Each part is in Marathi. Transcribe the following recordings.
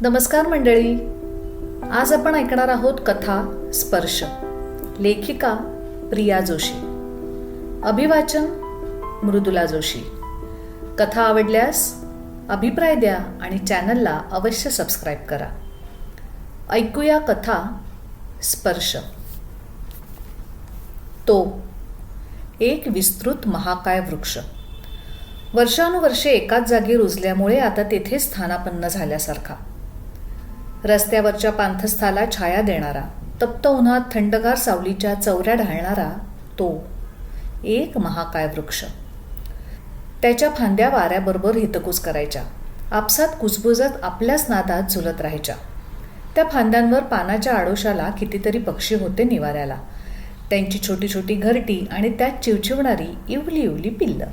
नमस्कार मंडळी. आज आपण ऐकणार आहोत कथा स्पर्श. लेखिका प्रिया जोशी. अभिवाचन मृदुला जोशी. कथा आवडल्यास अभिप्राय द्या आणि चॅनलला अवश्य सबस्क्राईब करा. ऐकूया कथा स्पर्श. तो एक विस्तृत महाकाय वृक्ष. वर्षानुवर्षे एकाच जागी रुजल्यामुळे आता तेथे स्थानापन्न झाल्यासारखा. रस्त्यावरच्या पांथस्थाला छाया देणारा तप्त उन्हात थंडगार सावलीच्या चौऱ्या ढाळणारा तो एक महाकाय वृक्ष. त्याच्या फांद्या वाऱ्याबरोबर हितकूस करायच्या. आपसात कुजबुजत आपल्याच नादात झुलत राहायच्या. त्या फांद्यांवर पानाच्या आडोशाला कितीतरी पक्षी होते निवाऱ्याला. त्यांची छोटी छोटी घरटी आणि त्यात चिवचिवणारी इवली इवली पिल्लं.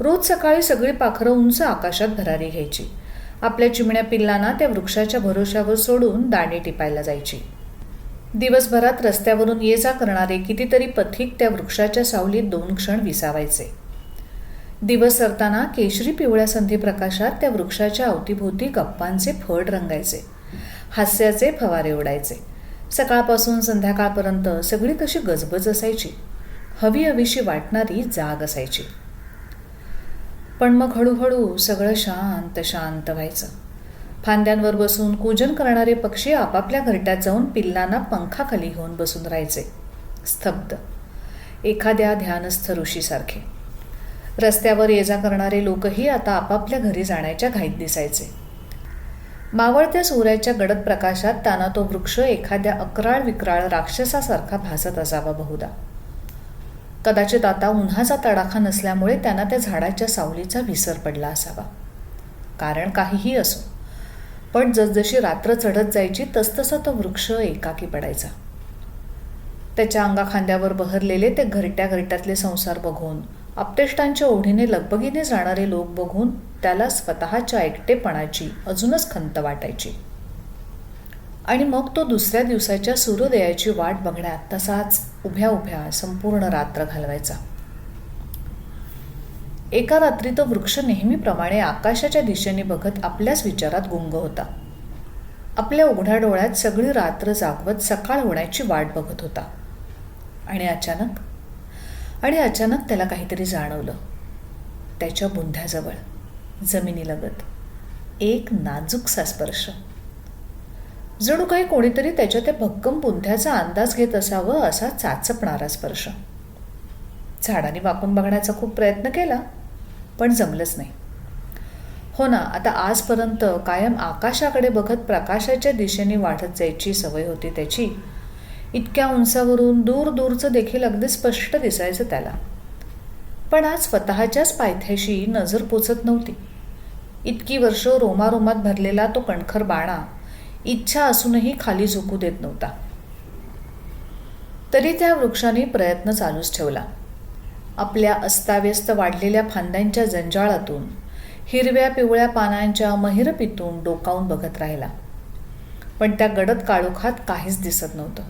रोज सकाळी सगळी पाखरं उंच आकाशात भरारी घ्यायची. आपल्या चिमण्या पिल्लांना त्या वृक्षाच्या भरोश्यावर सोडून दाणे टिपायला जायची. दिवसभरात रस्त्यावरून ये जा करणारे कितीतरी पथिक त्या वृक्षाच्या सावलीत दोन क्षण विसावायचे. दिवस सरताना केशरी पिवळ्या संधी प्रकाशात त्या वृक्षाच्या अवतीभोवती गप्पांचे फड रंगायचे. हास्याचे फवारे उडायचे सकाळपासून संध्याकाळपर्यंत सगळी कशी गजबज असायची. हवी हवीशी वाटणारी जाग असायची. पण मग हळूहळू सगळं शांत शांत व्हायचं. फांद्यांवर बसून कूजन करणारे पक्षी आपापल्या घरट्यात जाऊन पिल्लांना पंखाखाली घेऊन बसून राहायचे. स्तब्ध. एखाद्या ध्यानस्थ ऋषीसारखे. रस्त्यावर ये जा करणारे लोकही आता आपापल्या घरी जाण्याच्या घाईत दिसायचे. मावळत्या सूर्याच्या गडद प्रकाशात त्यांना तो वृक्ष एखाद्या अकराळ विक्राळ राक्षसासारखा भासत असावा बहुधा. कदाचित आता उन्हाचा तडाखा नसल्यामुळे त्यांना त्या झाडाच्या सावलीचा विसर पडला असावा. कारण काहीही असो. पण जसजशी रात्र चढत जायची तसतसा तो वृक्ष एकाकी पडायचा. त्याच्या अंगाखांद्यावर बहरलेले ते घरट्या घरट्यातले संसार बघून आपतेष्टांच्या ओढीने लगबगीने जाणारे लोक बघून त्याला स्वतःच्या एकटेपणाची अजूनच खंत वाटायची. आणि मग तो दुसऱ्या दिवसाच्या सूर्योदयाची वाट बघण्यात तसाच उभ्या उभ्या संपूर्ण रात्र घालवायचा. एका रात्री तो वृक्ष नेहमीप्रमाणे आकाशाच्या दिशेने बघत आपल्याच विचारात गुंग होता. आपल्या उघड्या डोळ्यात सगळी रात्र जागवत सकाळ होण्याची वाट बघत होता. आणि अचानक आणि अचानक त्याला काहीतरी जाणवलं. त्याच्या बुंध्याजवळ जमिनीलगत एक नाजूकसा स्पर्श जणू काही कोणीतरी त्याच्या त्या भक्कम बुंध्याचा अंदाज घेत असावं असा चाचपणारा स्पर्श. झाडाने वाकून बघण्याचा खूप प्रयत्न केला पण जमलंच नाही. हो ना आता आजपर्यंत कायम आकाशाकडे बघत प्रकाशाच्या दिशेने वाढत जायची सवय होती त्याची. इतक्या उंचावरून दूर दूरचं देखील अगदी स्पष्ट दिसायचं त्याला. पण आज स्वतःच्याच पायथ्याशी नजर पोचत नव्हती. इतकी वर्ष रोमारोमात भरलेला तो कणखर बाणा इच्छा असूनही खाली झोकू देत नव्हता. तरी त्या वृक्षाने प्रयत्न चालूच ठेवला. आपल्या अस्ताव्यस्त वाढलेल्या फांद्यांच्या जंजाळातून हिरव्या पिवळ्या पानांच्या महिरपीतून डोकावून बघत राहिला. पण त्या गडद काळोखात काहीच दिसत नव्हतं.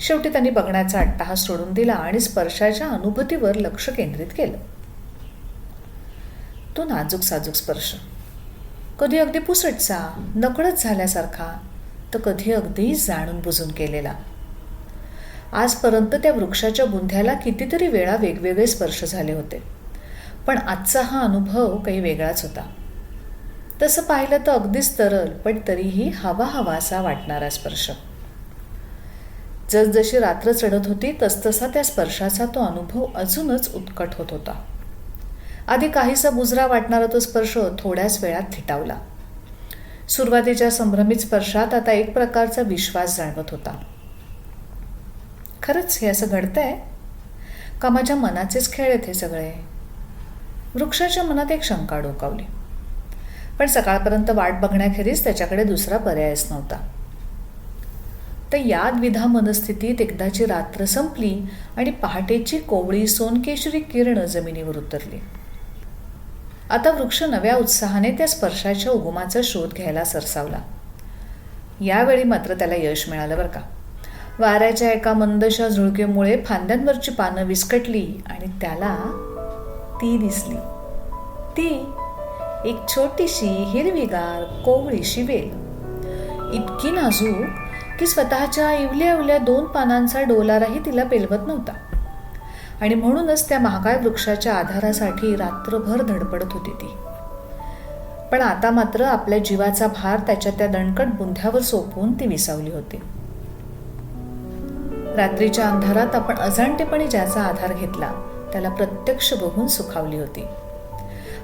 शेवटी त्यांनी बघण्याचा अट्टाहास सोडून दिला आणि स्पर्शाच्या अनुभूतीवर लक्ष केंद्रित केलं. तो नाजूक साजूक स्पर्श. कधी अगदी पुसटचा नकळत झाल्यासारखा तर कधी अगदी जाणून बुजून केलेला. आजपर्यंत त्या वृक्षाच्या बुंध्याला कितीतरी वेळा वेगवेगळे स्पर्श झाले होते. पण आजचा हा अनुभव काही वेगळाच होता. तसं पाहिलं तर अगदीच तरल पण तरीही हवा असा वाटणारा स्पर्श. जसजशी रात्र चढत होती तसतसा त्या स्पर्शाचा तो अनुभव अजूनच उत्कट होत होता. आधी काहीसा बुजरा वाटणारा तो स्पर्श थोड्याच वेळात थिटावला. सुरुवातीच्या संभ्रमित स्पर्शात आता एक प्रकारचा विश्वास जाणवत होता. खरंच हे असं घडतंय? का माझ्या मनाचेच खेळ आहेत हे सगळे. वृक्षाच्या मनात एक शंका डोकावली. पण सकाळपर्यंत वाट बघण्याखेरीज त्याच्याकडे दुसरा पर्यायच नव्हता. तर या द्विधा मनस्थितीत एकदाची रात्र संपली आणि पहाटेची कोवळी सोनकेशरी किरण जमिनीवर उतरली. आता वृक्ष नव्या उत्साहाने त्या स्पर्शाच्या उगमाचा शोध घ्यायला सरसावला. यावेळी मात्र त्याला यश मिळालं बरं का. वाऱ्याच्या एका मंदशा झुळकेमुळे फांद्यांवरची पानं विस्कटली आणि त्याला ती दिसली. ती एक छोटीशी हिरवीगार कोवळीशी वेल. इतकी नाजूक की स्वतःच्या इवल्या इवल्या दोन पानांचा डोलाराही तिला पेलवत नव्हता. आणि म्हणूनच त्या महाकाय वृक्षाच्या आधारासाठी रात्रभर धडपडत होती ती. पण आता मात्र आपल्या जीवाचा भार त्याच्या त्या दणकट बुंध्यावर सोपवून ती विसावली होती. रात्रीच्या अंधारात आपण अजाणतेपणे ज्याचा आधार घेतला त्याला प्रत्यक्ष बघून सुखावली होती.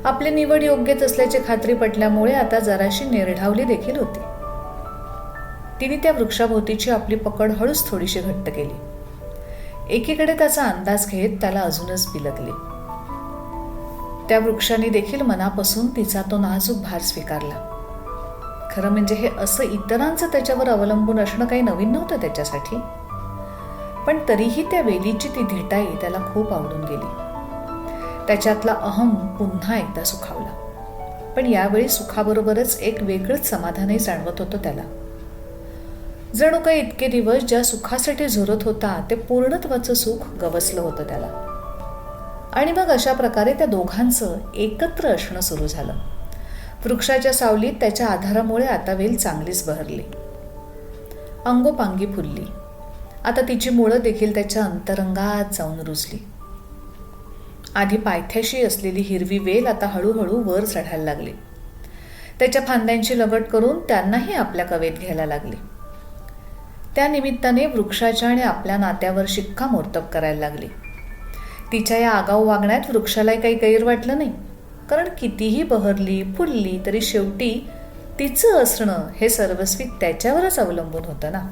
आपली निवड योग्यच असल्याची खात्री पटल्यामुळे आता जराशी निर्ढावली देखील होती. तिने त्या वृक्षाभोवतीची आपली पकड हळूच थोडीशी घट्ट केली. एकीकडे त्याचा अंदाज घेत त्याला अजूनच बिलगले. त्या वृक्षाने देखील मनापासून तिचा तो नाजूक भार स्वीकारला. खरं म्हणजे हे असं इतरांचं त्याच्यावर अवलंबून असणं काही नवीन नव्हतं त्याच्यासाठी. पण तरीही त्या वेलीची ती धिटाई त्याला खूप आवडून गेली. त्याच्यातला अहम पुन्हा एकदा सुखावला. पण यावेळी सुखाबरोबरच एक वेगळंच समाधानही जाणवत होतं त्याला. जणू काही इतके दिवस ज्या सुखासाठी झुरत होता ते पूर्णत्वाचं सुख गवसलं होतं त्याला. आणि मग अशा प्रकारे त्या दोघांचं एकत्र असणं सुरू झालं. वृक्षाच्या सावलीत त्याच्या आधारामुळे आता वेल चांगलीच बहरली. अंगोपांगी फुलली. आता तिची मुळं देखील त्याच्या अंतरंगात जाऊन रुजली. आधी पायथ्याशी असलेली हिरवी वेल आता हळूहळू वर चढायला लागली. त्याच्या फांद्यांची लगट करून त्यांनाही आपल्या कवेत घ्यायला लागली. त्या निमित्ताने वृक्षाच्या आणि आपल्या नात्यावर शिक्कामोर्तब करायला लागली. तिच्या या आगाऊ वागण्यात वृक्षालाही काही गैर वाटलं नाही. कारण कितीही बहरली फुलली तरी शेवटी तिचं असणं हे सर्वस्वी त्याच्यावरच अवलंबून होतं ना?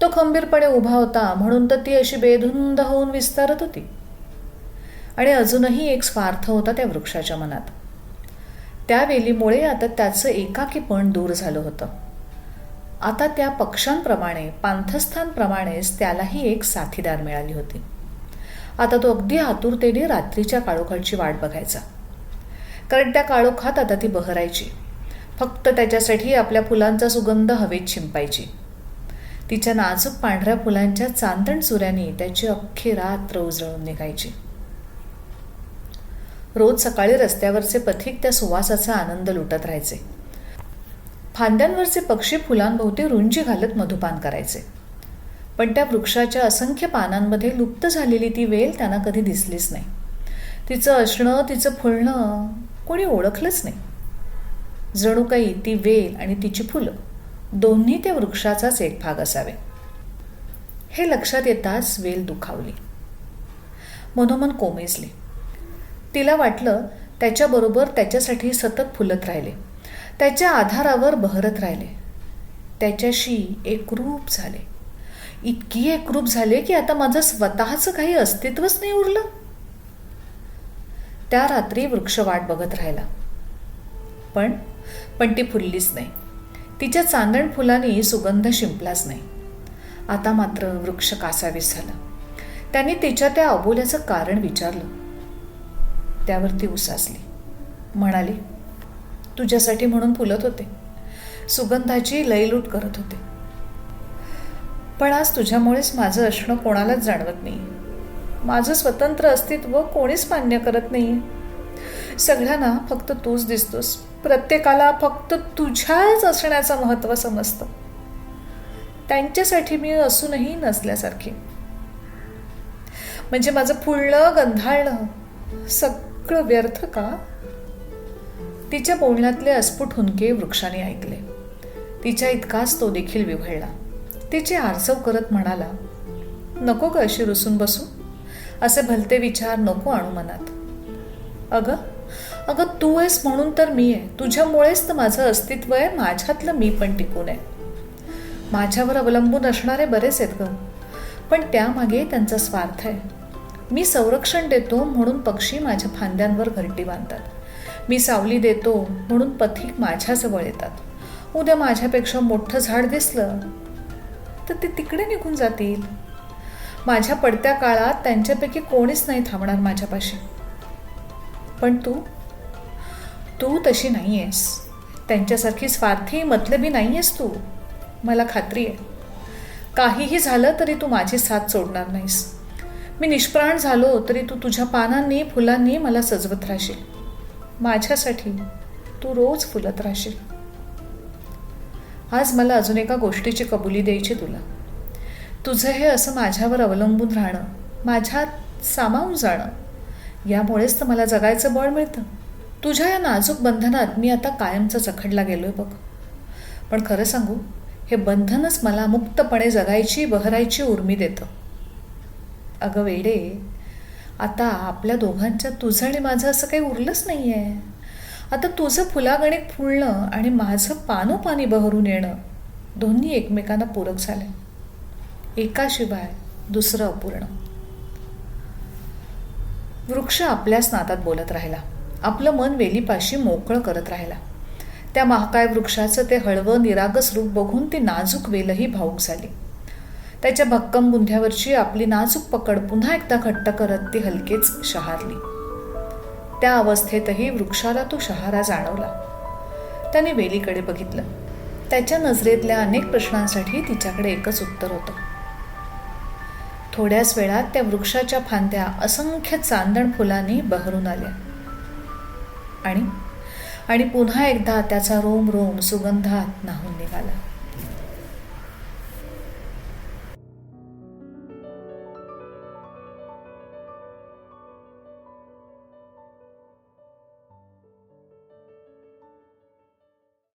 तो खंबीरपणे उभा होता म्हणून तर ती अशी बेधुंद होऊन विस्तारत होती. आणि अजूनही एक स्वार्थ होता त्या वृक्षाच्या मनात. त्या वेलीमुळे आता त्याचं एकाकीपण दूर झालं होतं. आता त्या पक्ष्यांप्रमाणे पांथस्थांप्रमाणेच त्यालाही एक साथीदार मिळाली होती. आता तो अगदी आतुरतेने रात्रीच्या काळोखाची वाट बघायचा. कारण त्या काळोखात आता ती बहरायची. फक्त त्याच्यासाठी आपल्या फुलांचा सुगंध हवेत शिंपायची. तिच्या नाजूक पांढऱ्या फुलांच्या चांदण चुऱ्याने त्याची अख्खी रात्र उजळून निघायची. रोज सकाळी रस्त्यावरचे पथिक त्या सुवासाचा आनंद लुटत राहायचे. फांद्यांवरचे पक्षी फुलांभोवती रुंजी घालत मधुपान करायचे. पण त्या वृक्षाच्या असंख्य पानांमध्ये लुप्त झालेली ती वेल त्यांना कधी दिसलीच नाही. तिचं असणं तिचं फुलणं कोणी ओळखलंच नाही. जणू काही ती वेल आणि तिची फुलं दोन्ही त्या वृक्षाचाच एक भाग असावे. हे लक्षात येताच वेल दुखावली. मनोमन कोमेजली. तिला वाटलं त्याच्याबरोबर त्याच्यासाठी सतत फुलत राहिले. त्याच्या आधारावर बहरत राहिले. त्याच्याशी एकरूप झाले. इतकी एकरूप झाले की आता माझं स्वतःचं काही अस्तित्वच नाही उरलं. त्या रात्री वृक्ष वाट बघत राहिला. पण पण ती फुललीच नाही. तिच्या चांदण फुलांनी सुगंध शिंपलाच नाही. आता मात्र वृक्ष कासावीस झाला. त्यांनी तिच्या त्या अबोल्याचं कारण विचारलं. त्यावर ती उसासली. म्हणाली तुझ्यासाठी म्हणून फुलत होते. सुगंधाची लयलूट करत होते. पण आज तुझ्यामुळेच माझं असणं कोणालाच जाणवत नाही माझं स्वतंत्र अस्तित्व कोणीच मान्य करत नाही सगळ्यांना फक्त तूच दिसतोस. प्रत्येकाला फक्त तुझ्याच असण्याचं महत्त्व समजतं. त्यांच्यासाठी मी असूनही नसल्यासारखी. म्हणजे माझं फुलणं गंधाळणं सगळं व्यर्थ का? तिच्या बोलण्यातले अस्फुट हुंके वृक्षाने ऐकले. तिच्या इतकाच तो देखील विव्हळला तिची आरसव करत म्हणाला नको ग अशी रुसून बसू. असे भलते विचार नको आणू मनात. अगं अगं तू आहेस म्हणून तर मी आहे. तुझ्यामुळेच तर माझं अस्तित्व आहे माझ्यातलं मी पण टिकून आहे. माझ्यावर अवलंबून असणारे बरेच आहेत ग. पण त्यामागे त्यांचा स्वार्थ आहे. मी संरक्षण देतो म्हणून पक्षी माझ्या फांद्यांवर घरटी बांधतात. मी सावली देतो म्हणून पथिक माझ्याजवळ येतात. उद्या माझ्यापेक्षा मोठं झाड दिसलं तर ते तिकडे निघून जातील. माझ्या पडत्या काळात त्यांच्यापैकी कोणीच नाही थांबणार माझ्यापाशी. पण तू? तू तशी नाही आहेस त्यांच्यासारखी स्वार्थी मतलबी नाही आहेस तू. मला खात्री आहे. काहीही झालं तरी तू माझी साथ सोडणार नाहीस. मी निष्प्राण झालो तरी तू तुझ्या पानांनी फुलांनी मला सजवत राहशील. माझ्यासाठी तू रोज फुलत राहशील. आज मला अजून एका गोष्टीची कबुली द्यायची तुला. तुझं हे असं माझ्यावर अवलंबून राहणं माझ्यात सामावून जाणं यामुळेच तर मला जगायचं बळ मिळतं. तुझ्या या नाजूक बंधनात मी आता कायमचा चखडला आहे बघ. पण खरं सांगू हे बंधनच मला मुक्तपणे जगायची बहरायची उर्मी देतं. अगं वेडे आता आपल्या दोघांच्या तुझं आणि माझं असं काही उरलंच नाही आहे आता तुझं फुलागणिक फुलणं आणि माझं पानोपानी बहरून येणं दोन्ही एकमेकांना पूरक झाले. एकाशिवाय दुसरं अपूर्ण. वृक्ष आपल्याच नातात बोलत राहिला. आपलं मन वेलीपाशी मोकळं करत राहिला. त्या महाकाय वृक्षाचं ते हळवं निरागस रूप बघून ती नाजूक वेलही भाऊक झाली. त्याच्या भक्कम बुंध्यावरची आपली नाजूक पकड पुन्हा एकदा घट्ट करत ती हलकेच शहारली. त्या अवस्थेतही वृक्षाला तो शहारा जाणवला. त्याने वेलीकडे बघितलं. त्याच्या नजरेतल्या अनेक प्रश्नांसाठी तिच्याकडे एकच उत्तर होतं. थोड्याच वेळात त्या वृक्षाच्या फांद्या असंख्य चांदण फुलांनी बहरून आल्या. आणि आणि पुन्हा एकदा त्याचा रोम रोम सुगंधात नाहून निघाला.